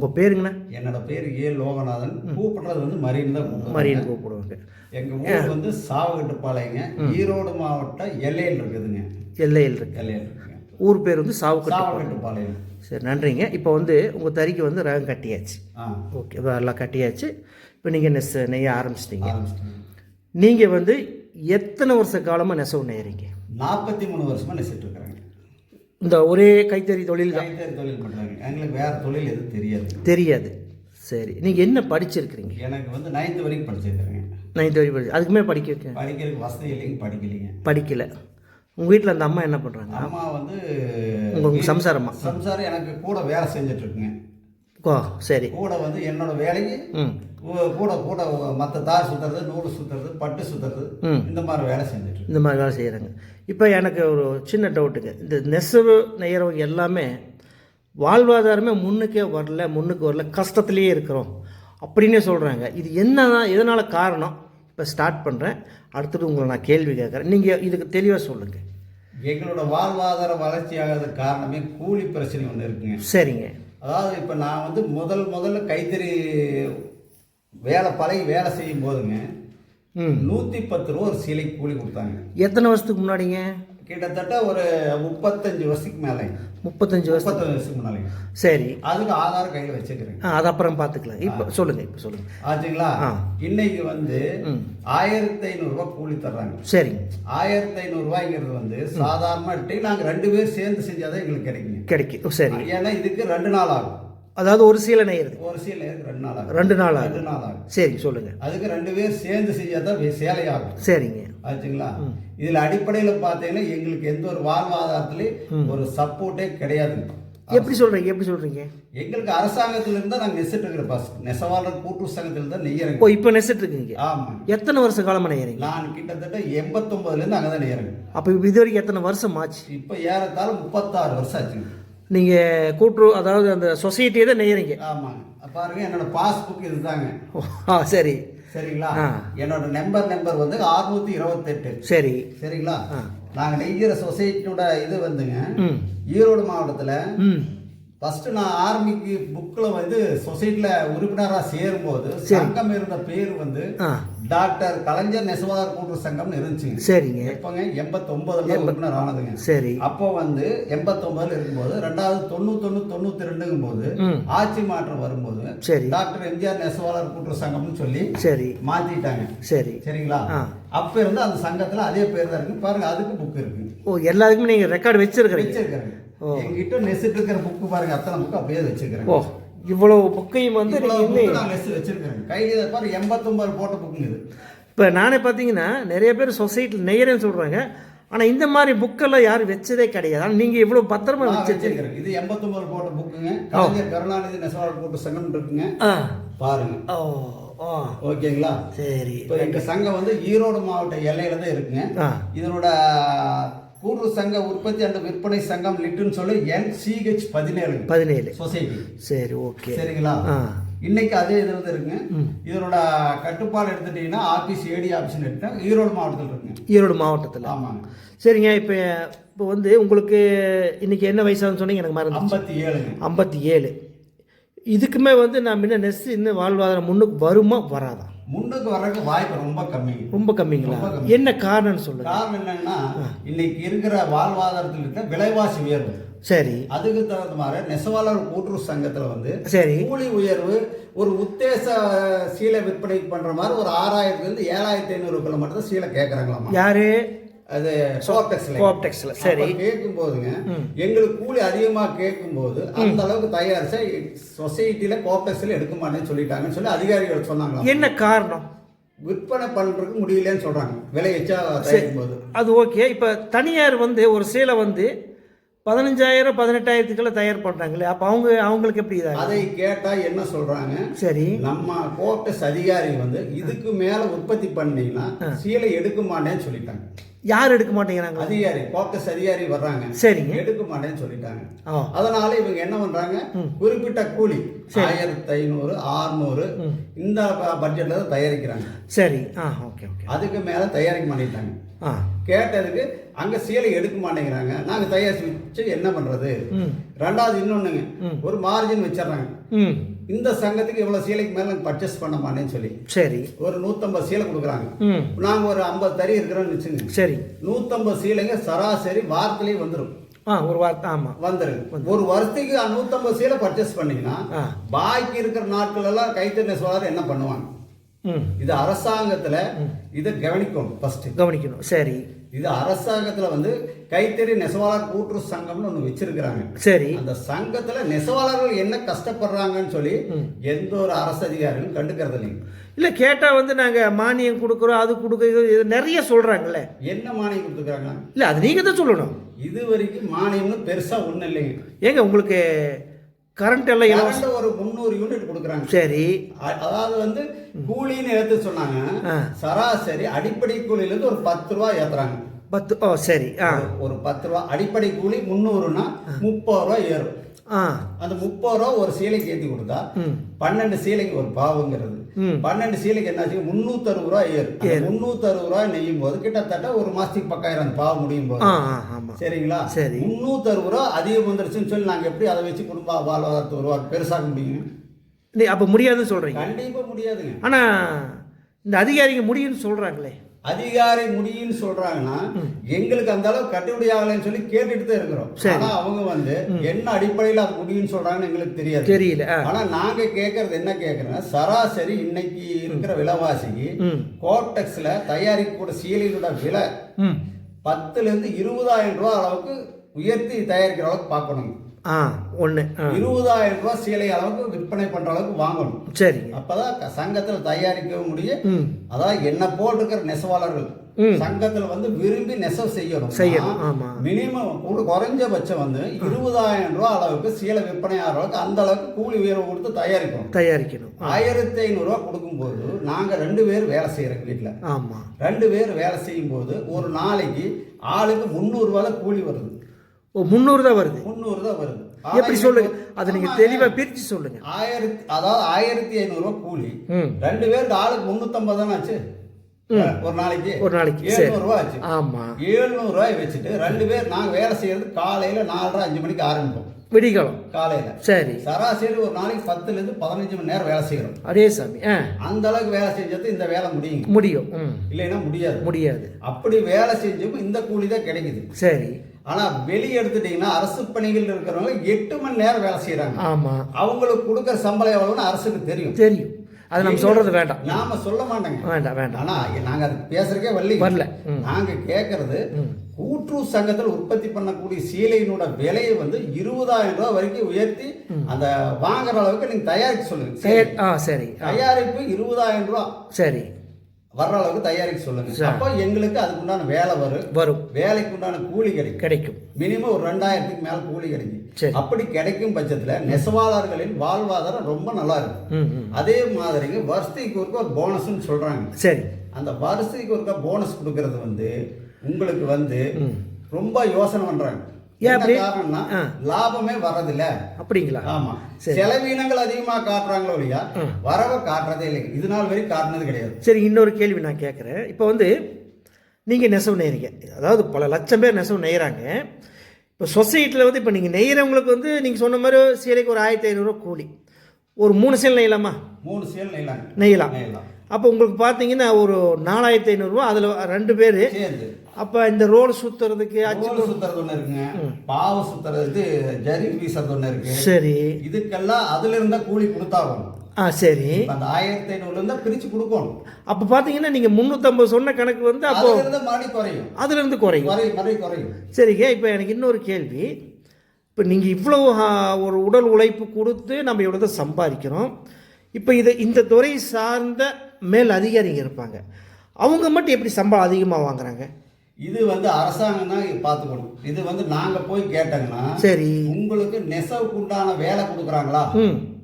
உங்கள் பேருங்கண்ணா? என்னோட பேர் ஏ லோகநாதன். கூப்பிடுறது வந்து மரியன் தான். மரியன் கூப்பிடுவாங்க. எங்க ஊர் வந்து சாவகட்டுப்பாளையங்க. ஈரோடு மாவட்டம் எல்லையில் இருக்குதுங்க. எல்லையில் இருக்கு. எல்லையில் இருக்குங்க ஊர் பேர் வந்து சாவகட்டுப்பாளையம். சரி நன்றிங்க. இப்போ வந்து உங்கள் தறிக்கு வந்து ரகம் கட்டியாச்சு. ஓகே எல்லாம் கட்டியாச்சு. இப்போ நீங்கள் நெஸ் நெய்ய ஆரம்பிச்சிட்டீங்க. நீங்கள் வந்து எத்தனை வருஷ காலமாக நெசவு நெய்யறீங்க? நாற்பத்தி மூணு வருஷமா நெசிட்டு இருக்கிறேங்க இந்த ஒரே கைத்தறி தொழில் தான் கைத்தறி தொழில் பண்ணுறாங்க எங்களுக்கு வேற தொழில் எதுவும் தெரியாது. தெரியாது. சரி. நீங்கள் என்ன படிச்சிருக்கிறீங்க? எனக்கு வந்து நைன்த் வரைக்கும் படிச்சிருக்கிறேங்க. நைன்த் வரை படி அதுக்குமே படிக்க வைக்க? படிக்கிறதுக்கு வசதி இல்லைங்க படிக்கலைங்க. படிக்கலை. உங்கள் வீட்டில் அந்த அம்மா என்ன பண்ணுறாங்க அம்மா வந்து உங்கள் உங்கள் சம்சாரம்மா சம்சாரம்? எனக்கு கூட வேலை செஞ்சுட்டு இருக்குங்க. ஓ சரி. கூட வந்து என்னோட வேலைக்கு ம். கூட கூட மற்ற தார் சுத்துறது நூல் சுத்துறது பட்டு சுத்துறது ம். இந்த மாதிரி வேலை செஞ்சுட்டு. இந்த மாதிரி வேலை செய்கிறாங்க இப்போ எனக்கு ஒரு சின்ன டவுட்டுங்க இந்த நெசவு நெய்கிறவங்க எல்லாமே வாழ்வாதாரமே முன்னுக்கே வரல முன்னுக்கு வரல கஷ்டத்துலேயே இருக்கிறோம் அப்படின்னே சொல்கிறாங்க இது என்ன எதனால் காரணம்? இப்போ ஸ்டார்ட் பண்ணுறேன் அடுத்தது உங்களை நான் கேள்வி கேட்குறேன். நீங்கள் இதுக்கு தெளிவாக சொல்லுங்கள் எங்களோட வாழ்வாதார வளர்ச்சி ஆகாத காரணமே கூலி பிரச்சனை ஒன்று இருக்குங்க. சரிங்க. அதாவது இப்போ நான் வந்து முதல் முதல்ல கைத்தறி வேலை பழகி வேலை செய்யும் போதுங்க நூற்றி பத்து ரூபா ஒரு சிலை கூலி கொடுத்தாங்க. எத்தனை வருஷத்துக்கு முன்னாடிங்க? கிட்டத்தட்ட ஒரு முப்பத்தஞ்சு வருஷத்துக்கு மேலே. முப்பத்தஞ்சு வருஷம் முப்பத்தஞ்சு வருஷத்துக்கு முன்னாலேங்க சரி. அதுக்கு ஆதாரம் கையில் வச்சுக்கிறேங்க. ஆ அது அப்புறம் பார்த்துக்கலாம். இப்போ சொல்லுங்கள் இப்போ சொல்லுங்கள் ஆச்சுங்களா. இன்னைக்கு வந்து ஆயிரத்தி ஐநூறுரூவா கூலி தர்றாங்க. சரிங்க ஆயிரத்தி ஐநூறுரூவாய்ங்கிறது வந்து சாதாரணமாக எடுத்து நாங்கள் ரெண்டு பேர் சேர்ந்து செஞ்சாதான் எங்களுக்கு கிடைக்குங்க. கிடைக்கும். ஓ, சரி. ஏன்னா இதுக்கு ரெண்டு நாள் ஆகும். அதாவது ஒரு சீலை நெய்யறது. ஒரு சீலை ரெண்டு நாள் ரெண்டு நாள் ரெண்டு நாள் ஆகும். சரிங்க சொல்லுங்கள் அதுக்கு ரெண்டு பேர் சேர்ந்து செஞ்சாதான் வே- சேலை ஆகும் சரிங்க. ஆச்சுங்களா? இதுல அடிப்படையில பார்த்தீங்கன்னா எங்களுக்கு எந்த ஒரு வாழ்வாதாரத்திலையும் ஒரு சப்போர்ட்டே கிடையாதுங்க எப்படி சொல்கிறீங்க எப்படி சொல்கிறீங்க எங்களுக்கு அரசாங்கத்துல இருந்தா நாங்க நெசிட்டு இருக்கிற பஸ் நெசவாளர் கூட்டுறவு சங்கத்துல தான் ஓ நெய்யறேங்க இப்போ நெசிட்டு இருக்கீங்க? ஆமா. எத்தனை வருஷம் காலமாக நெய்யறீங்க? நான் கிட்டத்தட்ட எண்பத்தொன்பதுல இருந்து அங்கதான் நெய்யறேங்க அப்போ இப்போ இது வரைக்கும் எத்தனை வருஷம் ஆச்சு? இப்ப ஏறத்தாழ முப்பத்தாறு வருஷம் ஆச்சுங்க. நீங்கள் கூட்டுறவு அதாவது அந்த சொசைட்டியை தான் நெய்யறீங்க ஆமாங்க. பாருங்க என்னோட பாஸ்புக் இதுதாங்க. ஆ சரி. சரிங்களா. என்னோட நம்பர் நம்பர் வந்து அறுநூத்தி இருபத்தெட்டு. சரி. சரிங்களா? ஆ. நாங்க நெய்கிற சொசைட்டியோட இது வந்துங்க. ஈரோடு மாவட்டத்துல ம் ஃபர்ஸ்ட் நான் ஆர்மிக்கு புக்கில் வந்து சொசைட்டியில் உறுப்பினராக சேரும்போது சங்கம் இருந்த பேர் வந்து டாக்டர் கலைஞர் நெசவாளர் கூட்டுறவு சங்கம்னு இருந்துச்சுங்க சரிங்க. எப்போங்க? எண்பத்தொன்பதுல உறுப்பினர் ஆனதுங்க. சரி. அப்போ வந்து எண்பத்தொன்பதுல இருக்கும்போது ரெண்டாவது தொண்ணூத்தொன்னு தொண்ணூத்தி ரெண்டுங்கும் போது ஆட்சி மாற்றம் வரும்போது சரி. டாக்டர் எம்ஜிஆர் நெசவாளர் கூட்டுறவு சங்கம்னு சொல்லி சரி. மாத்திட்டாங்க. சரி. சரிங்களா. அப்ப இருந்து அந்த சங்கத்துல அதே பேர் தான் இருக்கு. பாருங்க அதுக்கு புக் இருக்கு. ஓ எல்லாத்துக்குமே நீங்கள் ரெக்கார்டு வச்சிருக்கிறீங்க. வச்சிருக்காங்க ஓ. எங்கிட்ட நெசிட்டு இருக்கிற புக்கு பாருங்க அத்தனை புக்கு அப்படியே வச்சிருக்கிறேன். ஓ இவ்வளோ புக்கையும் வந்து இவ்வளவு நான் list வச்சிருக்கிறேன். கையில பாரு எண்பத்தொன்பது போட்ட புக்குங்க இது. இப்போ நானே பார்த்தீங்கன்னா நிறைய பேர் சொசைட்டியில் நெய்யறேன்னு சொல்கிறாங்க ஆனால் இந்த மாதிரி புக்கெல்லாம் யாரும் வச்சதே கிடையாது. ஆனால் நீங்கள் இவ்வளோ பத்திரமா நான் வச்சு வச்சிருக்கிறேன். இது எண்பத்தொன்பது போட்ட புக்குங்க. கலைஞர் கருணாநிதி நெசவாளர் கூட்டு சங்கம் இருக்குங்க. பாருங்க. ஓ ஓ ஓகேங்களா? சரி. இப்போ எங்க சங்கம் வந்து ஈரோடு மாவட்ட எல்லையில தான் இருக்குங்க. இதனோட கூட்டுறவு சங்க உற்பத்தி அண்ட் விற்பனை சங்கம் லிட்டுன்னு சொல்லி என்சிஹெச் பதினேழு பதினேழு. சொசைட்டி சரி ஓகே. சரிங்களா? இன்னைக்கு அதே இதுல தான் இருக்குங்க. இதனோட கட்டுப்பாடு எடுத்துட்டீங்கன்னா ஆபீஸ் ஏடி ஆபீஸ் எடுத்தா ஈரோடு மாவட்டத்தில் இருக்குங்க. ஈரோடு மாவட்டத்தில். ஆமாங்க. சரிங்க இப்போ இப்போ வந்து உங்களுக்கு இன்னைக்கு என்ன வயசாகுன்னு சொன்னீங்க எனக்கு மறந்து ஐம்பத்தி ஏழுங்க ஐம்பத்தி ஏழு இதுக்குமே வந்து நான் முன்ன நெஸ் இன்னும் வாழ்வாதாரம் முன்னுக்கு வருமா வராதா? முன்னுக்கு வர்றதுக்கு வாய்ப்பு ரொம்ப கம்மிங்க. ரொம்ப கம்மிங்களா? கம்மி. என்ன காரணம்னு சொல்லுங்க. காரணம் என்னன்னா இன்னைக்கு இருக்கிற வாழ்வாதாரத்தில் இருக்க விலைவாசி உயர்வு. சரி. அதுக்கு தகுந்த மாதிரி நெசவாளர் கூட்டுறவு சங்கத்துல வந்து சரி. கூலி உயர்வு ஒரு உத்தேச சீலை விற்பனை பண்ற மாதிரி ஒரு ஆறாயிரத்துல இருந்து ஏழாயிரத்தி ஐநூறுக்குள்ள மட்டும் தான் சீலை கேட்கறாங்களாமா யாரு? அது கோப்டெக்ஸ்ல கோஆப்டெக்ஸ்ல சரி. கேட்கும் போதுங்க எங்களுக்கு கூலி அதிகமா கேட்கும் போது அந்த அளவுக்கு தயாரிச்சா சொசைட்டில கோப்டெக்ஸ்ல எடுக்க மாட்டேன்னு சொல்லிட்டாங்கன்னு சொல்லி அதிகாரிகள் சொன்னாங்களா என்ன காரணம்? விற்பனை பண்றதுக்கு முடியலன்னு சொல்றாங்க. விலை வச்சா போது அது ஓகே. இப்போ தனியார் வந்து ஒரு சேலை வந்து பதினஞ்சாயிரம் பதினெட்டாயிரத்துக்கெல்லாம் தயார் பண்ணுறாங்களே அப்போ அவங்க அவங்களுக்கு எப்படி இதாக அதை கேட்டா என்ன சொல்றாங்க? சரி. நம்ம கோப்டெக்ஸ் அதிகாரி வந்து இதுக்கு மேல உற்பத்தி பண்ணீங்கன்னா சீலை எடுக்க மாட்டேன்னு சொல்லிட்டாங்க. யார் எடுக்க மாட்டேங்கிறாங்க? அதிகாரி கோட்டஸ் அதிகாரி வர்றாங்க. சரிங்க. எடுக்க மாட்டேன்னு சொல்லிட்டாங்க. அதனால இவங்க என்ன பண்றாங்க? குறிப்பிட்ட கூலி ஆயிரத்தி ஐநூறு ஆறுநூறு இந்த பட்ஜெட்ல தயாரிக்கிறாங்க. சரி. ஆ ஓகே ஓகே. அதுக்கு மேல தயாரிக்க மாட்டேங்கிறாங்க ஆ. கேட்டதுக்கு அங்க சீலை எடுக்க மாட்டேங்கிறாங்க. நாங்க தயாரிச்சு வச்சு என்ன பண்றது? ம். ரெண்டாவது இன்னொன்னுங்க ஒரு மார்ஜின் வச்சிடுறாங்க. இந்த சங்கத்துக்கு இவ்வளவு சீலைக்கு மேல நாங்க பர்ச்சேஸ் பண்ண மாட்டேன்னு சொல்லி சரி. ஒரு நூத்தம்பது சீலை கொடுக்குறாங்க. ம். நாங்க ஒரு ஐம்பது தறி இருக்கிறோம்னு வச்சுங்க. சரி. நூத்தம்பது சீலைங்க சராசரி வாரத்திலேயே வந்துடும் ஆ ஒரு வார்த்தை ஆமாம் வந்துருங்க. ஒரு வருஷத்துக்கு நூத்தம்பது சீலை பர்ச்சேஸ் பண்ணீங்கன்னா பாக்கி இருக்கிற நாட்கள் எல்லாம் கைத்தறி நெசவாளர் என்ன பண்ணுவாங்க? இது அரசாங்கத்துல இதை கவனிக்கணும் ஃபர்ஸ்ட் கவனிக்கணும். சரி. இது அரசாங்கத்துல வந்து கைத்தறி நெசவாளர் கூட்டுறவு சங்கம்னு ஒண்ணு வச்சிருக்கிறாங்க. சரி. அந்த சங்கத்துல நெசவாளர்கள் என்ன கஷ்டப்படுறாங்கன்னு சொல்லி எந்த ஒரு அரசு அதிகாரிகளும் கண்டுக்கிறது இல்லைங்க. இல்லை கேட்டால் வந்து நாங்கள் மானியம் கொடுக்குறோம் அது கொடுக்குறோம் இது நிறைய சொல்கிறாங்கல்ல என்ன மானியம் கொடுத்துருக்காங்க? இல்லை அது நீங்கள் தான் சொல்லணும். இது வரைக்கும் மானியம்னு பெருசா ஒண்ணும் இல்லைங்க. ஏங்க உங்களுக்கு கரண்ட் எல்லாம் இலவசம் ஒரு முந்நூறு யூனிட் கொடுக்குறாங்க. சரி. அதாவது வந்து கூலின்னு எடுத்து சொன்னாங்க. சராசரி அடிப்படை கூலியில இருந்து ஒரு பத்து ரூபா ஏத்துறாங்க. பத்து ஓ சரி ஆ. ஒரு- பத்து ரூபா. அடிப்படை கூலி முந்நூறுனா முப்பது ரூபா ஏறும். அந்த முப்பது ரூபா ஒரு சீலைக்கு ஏத்தி கொடுத்தா பன்னெண்டு சீலைக்கு ஒரு பாவங்கிறது. பன்னெண்டு சீலைக்கு என்னாச்சு முந்நூத்தி அறுபது ரூபா ஏறும். முந்நூத்தி அறுபது ரூபா நெய்யும் போது கிட்டத்தட்ட ஒரு மாசத்துக்கு பக்காயிரம் அந்த பாவம் முடியும் போது. சரிங்களா? சரி. முந்நூத்தி அறுபது ரூபா அதிகம் வந்துருச்சுன்னு சொல்லி நாங்க எப்படி அதை வச்சு குடும்ப வாழ்வாதாரத்தை உருவாக்க பெருசாக்க முடியுங்க நீ அப்போ முடியாதுன்னு சொல்கிறீங்க கண்டிப்பா முடியாதுங்க. ஆனால் இந்த அதிகாரிங்க முடியும்னு சொல்கிறாங்களே அதிகாரி முடியும்னு சொல்றாங்கன்னா எங்களுக்கு அந்த அளவு கட்டுப்படி ஆகலைன்னு சொல்லி கேட்டுட்டு தான் இருக்கிறோம். ஆனா அவங்க வந்து என்ன அடிப்படையில் அது முடியும்னு சொல்றாங்கன்னு எங்களுக்கு தெரியாது. தெரியல ஆனா நாங்க கேட்கறது என்ன கேட்கறோம்னா சராசரி இன்னைக்கு இருக்கிற விலைவாசிக்கு கோட்டெக்ஸ்ல தயாரிக்கக்கூடிய சீலைகளோட விலை பத்துல இருந்து இருபதாயிரம் ரூபாய் அளவுக்கு உயர்த்தி தயாரிக்கிற அளவுக்கு பார்க்கணும் ஆ ஒன்று இருபதாயிரம் ரூபாய் சீலை அளவுக்கு விற்பனை பண்ற அளவுக்கு வாங்கணும். சரிங்க அப்பதான் சங்கத்துல தயாரிக்கவும் முடியும். அதாவது என்ன போல் இருக்கிற நெசவாளர்கள். சங்கத்துல வந்து விரும்பி நெசவு செய்யணும். செய்யணும், ஆமா. மினிமம் ஒரு குறைஞ்சபட்சம் வந்து இருபதாயிரம் ரூபாய் அளவுக்கு சீலை விற்பனை ஆகிற அளவுக்கு அந்த அளவுக்கு கூலி உயர்வு கொடுத்து தயாரிக்கணும். தயாரிக்கணும் ஆயிரத்தி ஐநூறு ரூபாய் கொடுக்கும்போது நாங்க ரெண்டு பேர் வேலை செய்யறோம் வீட்டுல ஆமாம் ரெண்டு பேர் வேலை செய்யும் போது ஒரு நாளைக்கு ஆளுக்கு முந்நூறு ரூபாய் தான் கூலி வருது. ஓ முந்நூறு தான் வருது. முந்நூறு தான் வருது. எப்படி சொல்லுங்க? அதை நீங்கள் ஆமாங்க. தெளிவாக பிரித்து சொல்லுங்க. ஆயிரத்தி அதாவது ஆயிரத்தி ஐநூறு ரூபாய் கூலி. ரெண்டு பேருக்கு ஆளுக்கு முன்னூத்தம்பது தானே ஆச்சு? ஒரு நாளைக்கு. ஒரு நாளைக்கு, சரி. எழுநூறு ரூபாய் ஆச்சு. ஆமாம் எழுநூறு ரூபாய் வச்சுட்டு ரெண்டு பேர் நாங்க வேலை செய்யறது காலையில நாலரை அஞ்சு மணிக்கு ஆரம்பிப்போம். விடிகாலம் காலையில. சரி. சராசரி ஒரு நாளைக்கு பத்துல இருந்து பதினஞ்சு மணி நேரம் வேலை செய்யறோம். அதே சாமி. அந்த அளவுக்கு வேலை செஞ்சது இந்த வேலை முடியும். ம். இல்லைன்னா முடியாது. முடியாது. அப்படி வேலை செஞ்சும் இந்த கூலி தான் கிடைக்குது. சரி. ஆனா வெளியே எடுத்துட்டீங்கன்னா அரசு பணிகள் இருக்கிறவங்க எட்டு மணி நேரம் வேலை செய்யறாங்க ஆமாம் அவங்களுக்கு கொடுக்குற சம்பளம் எவ்வளவுன்னு அரசுக்கு தெரியும். தெரியும். அது நம்ம சொல்கிறது வேண்டாம். நாம சொல்ல மாட்டோங்க. வேண்டாம் வேண்டாம். ஆனா நாங்க அது பேசுறதுக்கே வரல. வரல. நாங்க கேட்கறது கூட்டுறவு சங்கத்தில் உற்பத்தி பண்ணக்கூடிய சீலையினோட விலையை வந்து இருபதாயிரம் ரூபாய் வரைக்கும் உயர்த்தி அந்த வாங்குற அளவுக்கு நீங்க தயாரிக்க சொல்லுங்க. சரி. தயாரிப்பு இருபதாயிரம் ரூபாய். சரி. வர்ற அளவுக்கு தயாரிக்க சொல்லுங்க. அப்போ எங்களுக்கு அதுக்கு உண்டான வேலை வரும். வரும். வேலைக்கு உண்டான கூலி கிடைக்கும். கிடைக்கும். மினிமம் ஒரு ரெண்டாயிரத்துக்கு மேல கூலி கிடைக்கும். அப்படி கிடைக்கும் பட்சத்துல நெசவாளர்களின் வாழ்வாதாரம் ரொம்ப நல்லா இருக்கும். அதே மாதிரிங்க வருஷத்துக்கு ஒருக்க ஒரு போனஸ்ன்னு சொல்றாங்க. சரி. அந்த வருஷத்துக்கு ஒருக்கா போனஸ் கொடுக்கறது வந்து உங்களுக்கு வந்து ரொம்ப யோசனை பண்றாங்க? காரணம்னா. லாபமே வர்றதில்ல. அப்படிங்களா? ஆமா. செலவீனங்கள் அதிகமா காட்டுறாங்களோ இல்லையா. வரவை காட்டுறதே இல்லைங்க இது நாள் வரைக்கும் காட்டுனது கிடையாது. சரி இன்னொரு கேள்வி நான் கேட்குறேன். இப்போ வந்து நீங்கள் நெசவு நெய்கிறீங்க அதாவது பல லட்சம் பேர் நெசவு நெய்கிறாங்க இப்போ சொசைட்டியில் வந்து இப்போ நீங்கள் நெய்கிறவங்களுக்கு வந்து நீங்கள் சொன்ன மாதிரி சீலைக்கு ஒரு ஆயிரத்தி ஐநூறுரூவா கூலி. ஒரு மூணு சேல் நெய்யலாமா? மூணு சேல் நெய்யலாம். நெய்யலாம். அப்போ உங்களுக்கு பார்த்தீங்கன்னா ஒரு நாலாயிரத்தி ஐநூறுரூவா அதில் ரெண்டு பேர் அப்போ இந்த ரோடு சுற்றுறதுக்கு அச்சு சுத்துறது ஒண்ணு இருக்குங்க. பாவு சுத்துறது ஜரி வீசுறது ஒண்ணு இருக்கு. சரி. இதுக்கெல்லாம் அதுல இருந்தா கூலி கொடுத்தாகணும். ஆ சரி. அந்த ஆயிரத்தி ஐநூறுல இருந்தா பிரிச்சு கொடுக்கணும். அப்போ பார்த்தீங்கன்னா நீங்கள் முந்நூற்றம்பது சொன்ன கணக்கு வந்து அப்போ அதுல இருந்து மறுபடியும் குறையும். அதுலேருந்து குறையும். குறையும் மறுபடியும் குறையும். சரிங்க இப்போ எனக்கு இன்னொரு கேள்வி. இப்போ நீங்கள் இவ்வளோ ஒரு உடல் உழைப்பு கொடுத்து நம்ம இவ்வளோ சம்பாதிக்கிறோம். இப்போ இதை இந்த துறை சார்ந்த மேல் அதிகாரிங்க இருப்பாங்க. அவங்க மட்டும் எப்படி சம்பளம் அதிகமாக வாங்குறாங்க? இது வந்து அரசாங்கம் தான் பார்த்துக்கணும். இது வந்து நாங்க போய் கேட்டோங்கன்னா சரி. உங்களுக்கு நெசவுக்கு உண்டான வேலை கொடுக்குறாங்களா?